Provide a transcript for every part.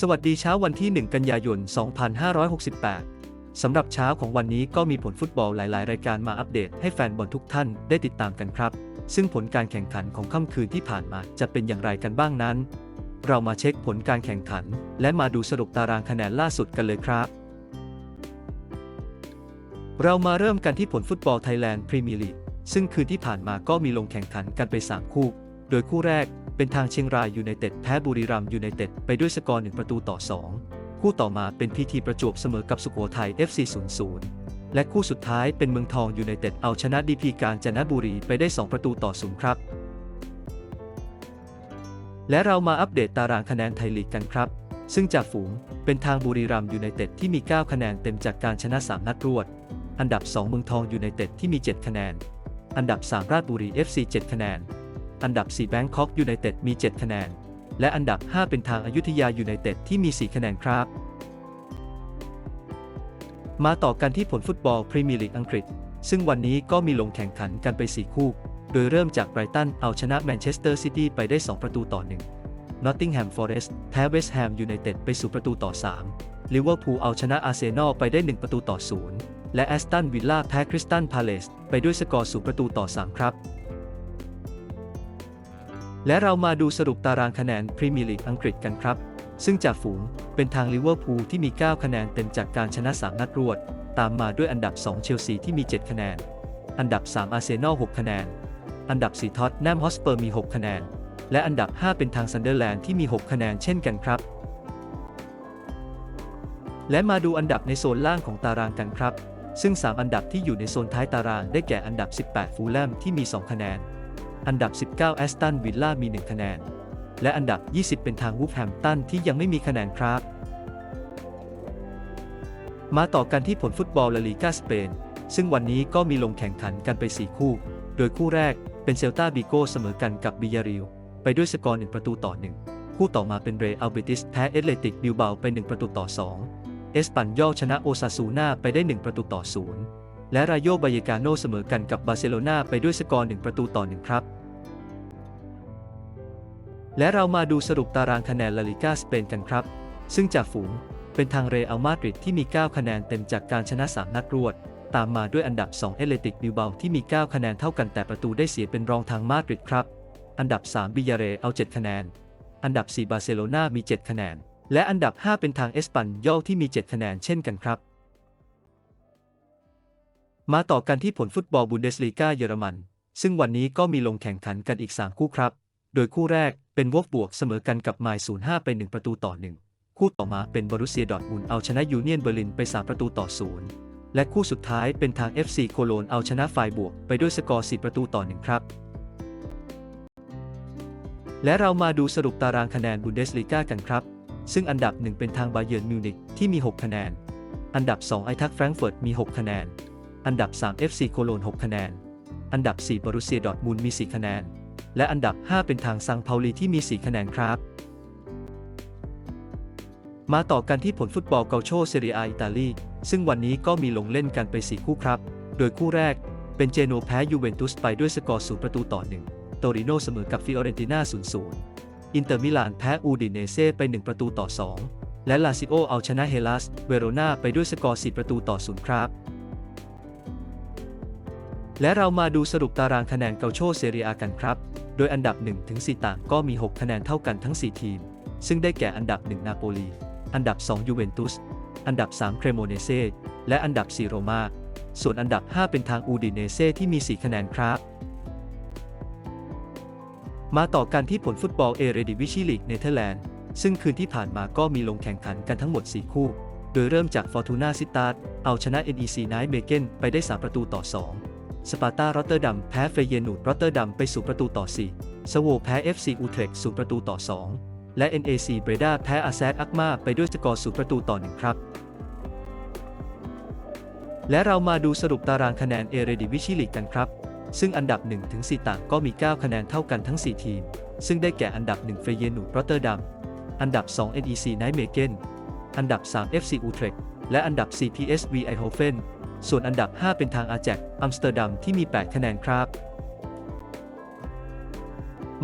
สวัสดีเช้าวันที่ 1 กันยายน 2568 สำหรับเช้าของวันนี้ก็มีผลฟุตบอลหลาย ๆ รายการมาอัปเดตให้แฟนบอลทุกท่านได้ติดตามกันครับ ซึ่งผลการแข่งขันของค่ำคืนที่ผ่านมาจะเป็นอย่างไรกันบ้างนั้น เรามาเช็คผลการแข่งขัน และมาดูสรุปตารางคะแนนล่าสุดกันเลยครับ เรามาเริ่มกันที่ผลฟุตบอลไทยแลนด์พรีเมียร์ลีกซึ่งคืนที่ผ่านมาก็มีลงแข่งขันกันไป 3 คู่ โดยคู่แรก เป็นทางเชียงรายยูไนเต็ดแพ้บุรีรัมย์ยูไนเต็ดไปด้วยสกอร์ 1 ประตูต่อ 2 คู่ต่อมาเป็นพีทีประจวบเสมอกับสุโขทัย FC 0-0 และคู่สุดท้ายเป็นเมืองทองยูไนเต็ดเอาชนะดีพีการจนบุรีไปได้ 2 ประตูต่อ 0 ครับ และเรามาอัปเดตตารางคะแนนไทยลีกกันครับ ซึ่งจากฝูงเป็นทางบุรีรัมย์ยูไนเต็ดที่มี 9 คะแนนเต็มจากการชนะ 3 นัดรวด อันดับ 2 เมืองทองยูไนเต็ดที่มี 7 คะแนน อันดับ 3 ราชบุรี FC 7 คะแนน อันดับ 4 แบงคอกยูไนเต็ดมี 7 คะแนน และอันดับ 5 เป็นทางอายุทยายูไนเต็ดที่มี 4 คะแนนครับ มาต่อกันที่ผลฟุตบอลพรีเมียร์ลีกอังกฤษ ซึ่งวันนี้ก็มีลงแข่งขันกันไป 4 คู่ โดยเริ่มจากไบรตันเอาชนะแมนเชสเตอร์ซิตี้ไปได้ 2 ประตูต่อ 1 นอตติงแฮมฟอเรสต์แพ้เวสต์แฮมยูไนเต็ดไปสู่ประตูต่อ 3 ลิเวอร์พูลเอาชนะอาร์เซนอลไปได้ 1 ประตูต่อ 0 และแอสตันวิลล่าแพ้คริสตันพาเลสไปด้วยสกอร์สูประตูต่อ 3 ครับ และเรามาดูสรุปตารางคะแนนพรีเมียร์ลีกอังกฤษกันครับ ซึ่งจากฝูงเป็นทางลิเวอร์พูลที่มี 9 คะแนนเต็มจากการชนะ 3 นัดรวด ตามมาด้วยอันดับ 2 เชลซีที่มี 7 คะแนน อันดับ 3 อาร์เซนอล 6 คะแนน อันดับ 4 ท็อตแนมฮอสเปอร์มี 6 คะแนน และอันดับ 5 เป็นทางซันเดอร์แลนด์ที่มี 6 คะแนนเช่นกันครับ และมาดูอันดับในโซนล่างของตารางกันครับ ซึ่ง 3 อันดับที่อยู่ในโซนท้ายตารางได้แก่อันดับ 18 ฟูลแลมที่มี 2 คะแนน อันดับ 19 แอสตันวิลล่ามี 1 คะแนน และอันดับ 20 เป็นทางวูฟแฮมตันที่ยังไม่มีคะแนนครับ มาต่อกันที่ผลฟุตบอลลาลีกาสเปน ซึ่งวันนี้ก็มีลงแข่งขันกันไป 4 คู่ โดยคู่แรกเป็นเซลตาบิโกเสมอกันกับบิยาริลไปด้วยสกอร์1ประตูต่อ 1 คู่ต่อมาเป็นเรอัลเบติสแพ้เอตเลติกบิลเบาไป 1 ประตูต่อ 2 เอสปันยอลชนะโอซาซูนาไปได้ 1 ประตูต่อ 0 และรายโยบายกาโนเสมอกันกับบาร์เซโลนาไปด้วยสกอร์1ประตูต่อ1ครับ และเรามาดูสรุปตารางคะแนนลาลิกาสเปนกันครับ ซึ่งจากฝูงเป็นทางเรอัลมาดริดที่มี 9 คะแนนเต็มจากการชนะ 3 นัดรวด ตามมาด้วยอันดับ 2 เอเลติกบิลเบาที่มี 9 คะแนนเท่ากันแต่ประตูได้เสียเป็นรองทางมาดริดครับ อันดับ 3 บิยาเรเอา 7 คะแนน อันดับ 4 บาร์เซโลนามี 7 คะแนน และอันดับ 5 เป็นทางเอสปันยอลที่มี 7 คะแนนเช่นกันครับ มาต่อกันที่ผลฟุตบอลบุนเดสลีกาเยอรมัน ซึ่งวันนี้ก็มีลงแข่งขันกันอีก 3 คู่ครับ โดยคู่แรกเป็นวอฟบวกเสมอกันกับไมล์05 ไป 1 ประตูต่อ 1 คู่ต่อมาเป็นบรุเซียดอทมุนเอาชนะยูเนียนเบอร์ลินไป 3 ประตูต่อ 0 และคู่สุดท้ายเป็นทาง FC โคโลนเอาชนะไฟบวกไปด้วยสกอร์ 4 ประตูต่อ 1 ครับ และเรามาดูสรุปตารางคะแนนบุนเดสลีกากันครับ ซึ่งอันดับ 1 เป็นทางบาเยิร์นมิวนิกที่มี 6 คะแนน อันดับ 2 ไอทักแฟรงก์เฟิร์ตมี 6 คะแนน อันดับ 3 FC โคโลน 6 คะแนน อันดับ 4 บรุเซียดอทมุนมี 4 คะแนน และอันดับ 5 เป็นทางซังเปาลีที่มี 4 คะแนนครับ มาต่อกันที่ผลฟุตบอลเกาโชเซเรียอิตาลี ซึ่งวันนี้ก็มีลงเล่นกันไป 4 คู่ครับ โดยคู่แรกเป็นเจโนแพ้ยูเวนตุสไปด้วยสกอร์ 0 ประตูต่อ 1 โตริโนเสมอกับฟิออเรนติน่า 0-0 อินเตอร์มิลานแพ้อูดิเนเซ่ไป 1 ประตูต่อ 2 และลาซิโอเอาชนะเฮลัส เวโรนาไปด้วยสกอร์ 4 ประตูต่อ 0 ครับ และเรามาดูสรุปตารางคะแนนเกาโชเซเรียกันครับ โดยอันดับ 1 ถึง 4 ต่างก็มี 6 คะแนนเท่ากันทั้ง 4 ทีม ซึ่งได้แก่อันดับ 1 นาโปลี อันดับ 2 ยูเวนตุส อันดับ 3 เครโมเนเซ และอันดับ 4 โรมาส่วนอันดับ 5 เป็นทางอูดิเนเซที่มี 4 คะแนนครับ มาต่อกันที่ผลฟุตบอลเอเรดิวิชิลีกเนเธอร์แลนด์ ซึ่งคืนที่ผ่านมาก็มีลงแข่งขันกันทั้งหมด 4 คู่ โดยเริ่มจากฟอร์ตูนาซิตาร์เอาชนะ NEC ไนท์เบเกนไปได้ 3 ประตูต่อ 2 สปาร์ตารอตเตอร์ดัมแพ้เฟเยนูดรอตเตอร์ดัมไปสู่ประตูต่อ 4 สโวแพ้ FC อูเทรกสู่ประตูต่อ 2 และ NAC เบรดาแพ้อาแซดอักมาไปด้วยสกอร์สู่ประตูต่อ 1 ครับ และเรามาดูสรุปตารางคะแนนเอเรดิวิชิลีกกันครับ ซึ่งอันดับ1ถึง4ต่างก็มี 9 คะแนนเท่ากันทั้ง 4 ทีม ซึ่งได้แก่อันดับ 1 เฟเยนูดรอตเตอร์ดัมอันดับ 2 NEC ไนท์เมเกนอันดับ 3 FC อูเทรกและอันดับ 4 PSV ไอโฮเฟน ส่วนอันดับ 5 เป็นทางอาแจกอัมสเตอร์ดัมที่มี 8 คะแนนครับ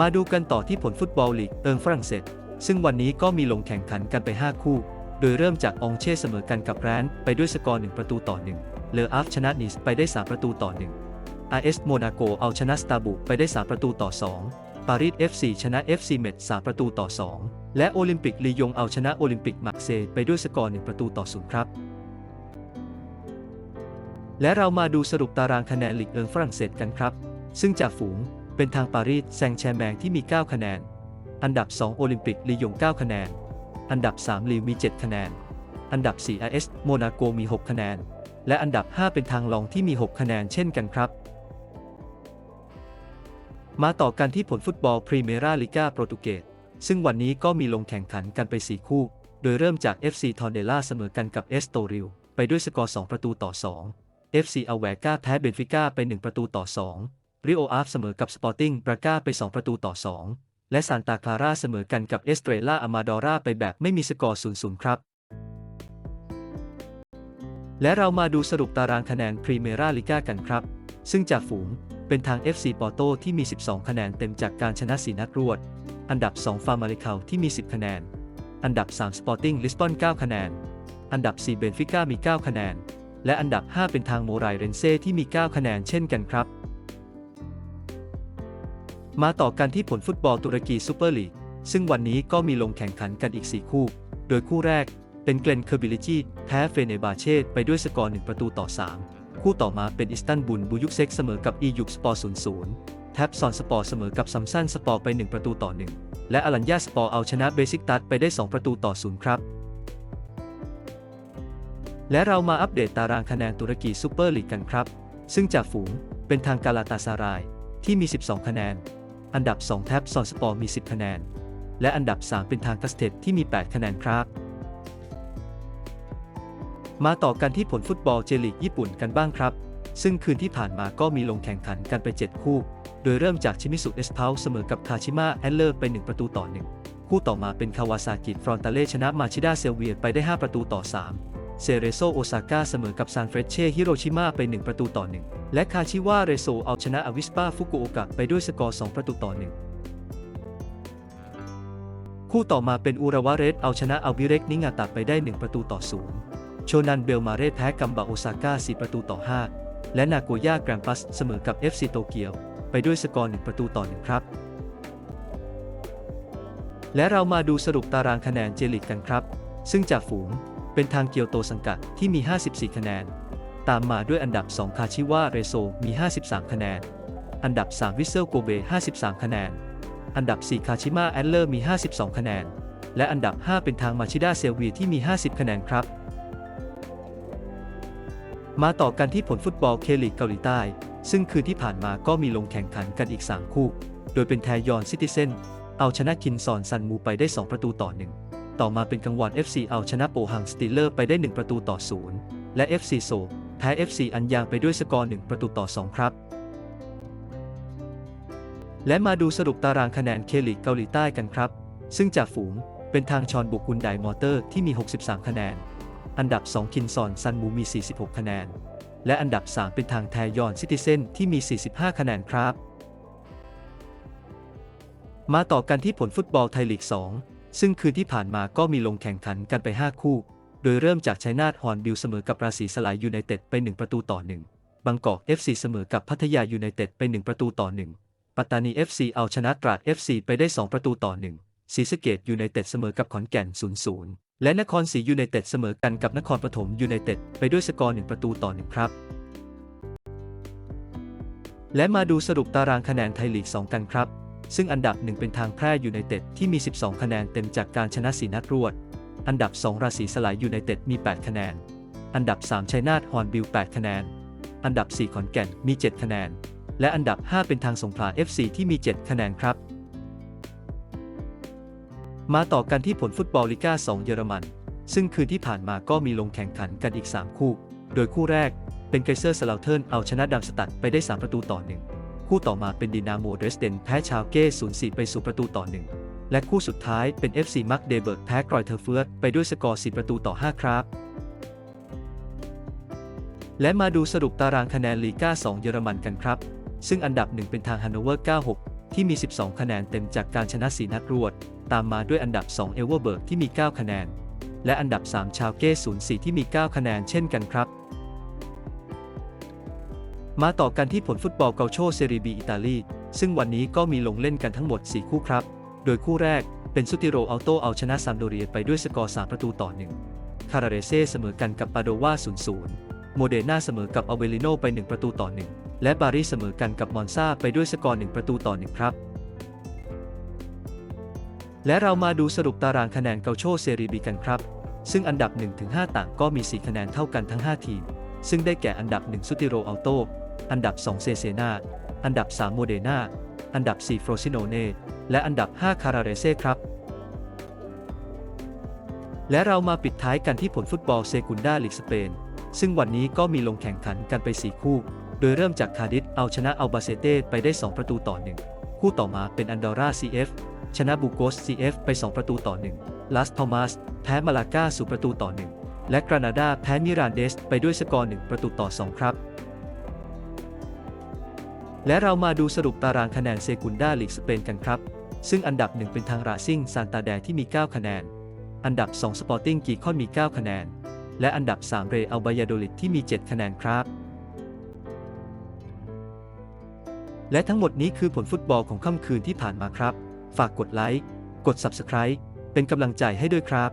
มาดูกันต่อที่ผลฟุตบอลลีกเอิงฝรั่งเศส ซึ่งวันนี้ก็มีลงแข่งขันกันไป 5 คู่ โดยเริ่มจากองเช่เสมอกันกับแรนท์ไปด้วยสกอร์ 1 ประตูต่อ 1 เลออาฟชนะนิสไปได้ 3 ประตูต่อ 1 RS โมนาโกเอาชนะสตาบุไปได้ 3 ประตูต่อ 2ปารีส FC ชนะ FC เมด3ประตูต่อ 2 และโอลิมปิกลียงเอาชนะโอลิมปิกมาร์เซย์ไปด้วยสกอร์ 1 ประตูต่อ 0 ครับ และเรามาดูสรุปตารางคะแนนลีกเอิงฝรั่งเศสกันครับ ซึ่งจากฝูงเป็นทางปารีสแซงแชร์แมงที่มี 9 คะแนน อันดับ 2 โอลิมปิกลียง 9 คะแนน อันดับ 3ลีวมี 7 คะแนน อันดับ4 RS โมนาโกมี 6 คะแนน และอันดับ 5 เป็นทางลองที่มี 6 คะแนนเช่นกันครับ มาต่อกันที่ผลฟุตบอลพรีเมียราลิกาโปรตุเกสซึ่งวันนี้ก็มีลงแข่งขันกันไป 4 คู่ โดยเริ่มจาก FC ทอนเดล่าเสมอกันกับเอสโตริลไปด้วยสกอร์ 2 ประตูต่อ 2 FC อเวกาแพ้เบนฟิก้าไป 1 ประตูต่อ 2 ริโออาฟเสมอกับสปอร์ติ้งบราก้าไป 2 ประตูต่อ 2 และซานตาคลาราเสมอกันกับเอสเตรล่าอามาดอราไปแบบไม่มีสกอร์ 0-0 ครับ และเรามาดูสรุปตารางคะแนนพรีเมราลิกากันครับ ซึ่งจากฝูงเป็นทาง FC ปอร์โตที่มี 12 คะแนนเต็มจากการชนะ 4 นัดรวด อันดับ 2 ฟาร์มาริเคาที่มี 10 คะแนน อันดับ 3 สปอร์ติ้งลิสบอน 9 คะแนน อันดับ 4 เบนฟิก้ามี 9 คะแนน และอันดับ 5 เป็นทางโมไรเรนเซ่ที่มี 9 คะแนนเช่นกันครับ มาต่อกันที่ผลฟุตบอลตุรกีซูเปอร์ลีก ซึ่งวันนี้ก็มีลงแข่งขันกันอีก 4 คู่ โดยคู่แรกเป็นเกลนเคอร์บิลิจีแพ้เฟเนบาเช่ไปด้วยสกอร์ 1 ประตูต่อ 3 คู่ต่อมาเป็นอิสตันบุลบูยุกเซ็กเสมอกับอียุกสปอร์0-0แท็บซอนสปอร์เสมอกับซัมซันสปอร์ไป 1 ประตูต่อ 1 และอลัญญาสปอร์เอาชนะเบซิกตัสไปได้ 2 ประตูต่อ 0 ครับ และเรามาอัปเดตตารางคะแนนตุรกีซูเปอร์ลีกกันครับ ซึ่งจากฝูงเป็นทางกาลาตาซาราย ที่มี 12 คะแนน อันดับ 2 แท็บซอนสปอร์มี 10 คะแนน และอันดับ 3 เป็นทางกัสเทตที่มี 8 คะแนนครับ มาต่อกันที่ผลฟุตบอลเจลีกญี่ปุ่นกันบ้างครับ ซึ่งคืนที่ผ่านมาก็มีลงแข่งขันกันไป 7 คู่ โดยเริ่มจากชิมิสุเอสเพาเสมอกับคาชิมะแอนเลอร์ไป 1 ประตูต่อ 1 คู่ต่อมาเป็นคาวาซากิฟรอนตาเล่ชนะมาชิดาเซลเวียไปได้ 5 ประตูต่อ 3 เซเรโซโอซาก้าเสมอกับซานเฟรเช่ฮิโรชิมาไป 1 ประตูต่อ 1 และคาชิวาเรโซเอาชนะอวิสปาฟุกุโอกะไปด้วยสกอร์ 2 ประตูต่อ 1 คู่ต่อมาเป็นอุระวะเรสเอาชนะอัลบิเรกนิงาตะไปได้ 1 ประตูต่อ 0 โชนันเบลมาเรสแพ้กัมบาโอซาก้า4ประตูต่อ 5 และนาโกย่าแกรมปัสเสมอกับ FC โตเกียวไปด้วยสกอร์ 1 ประตูต่อ 1 ครับและเรามาดูสรุปตารางคะแนนเจลิกกันครับ ซึ่งจากฝูง เป็นทางเกียวโตสังกัดที่มี 54 คะแนน ตามมาด้วยอันดับ 2 คาชิวาเรโซมี 53 คะแนน อันดับ 3 วิเซลโกเบ 53 คะแนน อันดับ 4 คาชิมาแอนเลอร์มี 52 คะแนน และอันดับ 5 เป็นทางมาชิดาเซลวีที่มี 50 คะแนนครับ มาต่อกันที่ผลฟุตบอลเคลีกเกาหลีใต้ ซึ่งคืนที่ผ่านมาก็มีลงแข่งขันกันอีก 3 คู่ โดยเป็นแทยอนซิติเซนเอาชนะคินซอนซันมูไปได้ 2 ประตูต่อ1 ต่อมาเป็นกังวอน FC เอาชนะโปฮังสตีเลอร์ไปได้ 1 ประตูต่อ 0 และ FC โซแพ้ FC อันยางไปด้วยสกอร์ 1 ประตูต่อ 2 ครับ และมาดูสรุปตารางคะแนนเคลีกเกาหลีใต้กันครับ ซึ่งจากฝูงเป็นทางชอนบุกกุนไดมอเตอร์ที่มี 63 คะแนน อันดับ 2 คินซอนซันมูมี 46 คะแนน และอันดับ 3 เป็นทางแทยอนซิติเซนที่มี 45 คะแนนครับ มาต่อกันที่ผลฟุตบอลไทยลีก 2 ซึ่งคืนที่ผ่านมาก็มีลงแข่งขันกันไป 5 คู่ โดยเริ่มจากชัยนาทฮอนบิลเสมอกับราศีสลายยูไนเต็ดไป 1 ประตูต่อ 1 บางกอก FC เสมอกับพัทยายูไนเต็ดไป 1 ประตูต่อ 1 ปัตตานี FC เอาชนะตราด FC ไปได้ 2 ประตูต่อ 1ศรีสะเกดยูไนเต็ดเสมอกับขอนแก่น 0-0 และนครศรียูไนเต็ดเสมอกันกับนครปฐมยูไนเต็ดไปด้วยสกอร์ 1 ประตูต่อ 1 ครับและมาดูสรุปตารางคะแนนไทยลีก 2 กันครับ ซึ่งอันดับ1เป็นทางแพร่ยูไนเต็ดที่มี 12 คะแนนเต็มจากการชนะสีนัดรวด อันดับ 2 ราศีสลายยูไนเต็ดมี 8 คะแนน อันดับ 3ชัยนาทฮอนบิล 8 คะแนน อันดับ 4 ขอนแก่นมี 7 คะแนน และอันดับ 5 เป็นทางสงขลา FC ที่มี 7 คะแนนครับ มาต่อกันที่ผลฟุตบอลลิก้า2 เยอรมัน ซึ่งคืนที่ผ่านมาก็มีลงแข่งขันกันอีก 3 คู่ โดยคู่แรกเป็นไกเซอร์สลาวเทิร์นเอาชนะดัมสตัดไปได้ 3 ประตูต่อ1 คู่ต่อมาเป็นดินาโมเดรสเดนแพ้ชาวเก้0-4 ไปสู่ประตูต่อ 1 และคู่สุดท้ายเป็น FC มักเดเบิร์กแพ้กรอยเทอร์เฟิร์ไปด้วยสกอร์4ประตูต่อ 5 ครับ และมาดูสรุปตารางคะแนนลีก้า2 เยอรมันกันครับ ซึ่งอันดับ 1 เป็นทางฮันโนเวอร์ 96 ที่มี 12 คะแนนเต็มจากการชนะ 4 นัดรวด ตามมาด้วยอันดับ 2 เอเวอร์เบิร์กที่มี 9 คะแนน และอันดับ 3 ชาวเก้04 ที่มี 9 คะแนนเช่นกันครับ มาต่อกันที่ผลฟุตบอลเกาโชเซรีบีอิตาลี ซึ่งวันนี้ก็มีลงเล่นกันทั้งหมด 4 คู่ครับ โดยคู่แรกเป็นซุติโรอัลโตเอาชนะซัมโดเรียไปด้วยสกอร์ 3 ประตูต่อ 1 คาราเรเซ่เสมอกันกับปาโดวา 0-0 โมเดนาเสมอกับอเวลิโนไป 1 ประตูต่อ 1 และบาริเสมอกันกับมอนซาไปด้วยสกอร์ 1 ประตูต่อ 1 ครับ และเรามาดูสรุปตารางคะแนนเกาโชเซรีบีกันครับ ซึ่งอันดับ 1-5 ต่างก็มี 4 คะแนนเท่ากันทั้ง 5 ทีม ซึ่งได้แก่อันดับ 1ซุติโรอัลโต อันดับ 2 เซเซนา อันดับ 3 โมเดนา อันดับ4ฟรซิโนเน และอันดับ 5 คาราเรเซ่ครับ และเรามาปิดท้ายกันที่ผลฟุตบอลเซกุนดาลีกสเปน ซึ่งวันนี้ก็มีลงแข่งขันกันไป 4 คู่ โดยเริ่มจากคาดิสเอาชนะอัลบาเซเต้ไปได้ 2 ประตูต่อ 1 คู่ต่อมาเป็นอันดอร่า CF ชนะบูโกส CF ไป 2 ประตูต่อ 1 ลาสทอมัสแพ้มาลาก้าสู่ประตูต่อ 1 และกรานาดาแพ้มิรานเดสไปด้วยสกอร์ 1 ประตูต่อ 2 ครับ และเรามาดูสรุปตารางคะแนนเซกุนดาลีกสเปนกันครับ ซึ่งอันดับ 1 เป็นทางราซิงซานตาแดที่มี 9 คะแนน อันดับ 2 สปอร์ติ้งกีคอนมี 9 คะแนน และอันดับ 3 เรอัลบายาโดลิดที่มี 7 คะแนนครับ และทั้งหมดนี้คือผลฟุตบอลของค่ำคืนที่ผ่านมาครับ ฝากกดไลค์ กด Subscribe เป็นกำลังใจให้ด้วยครับ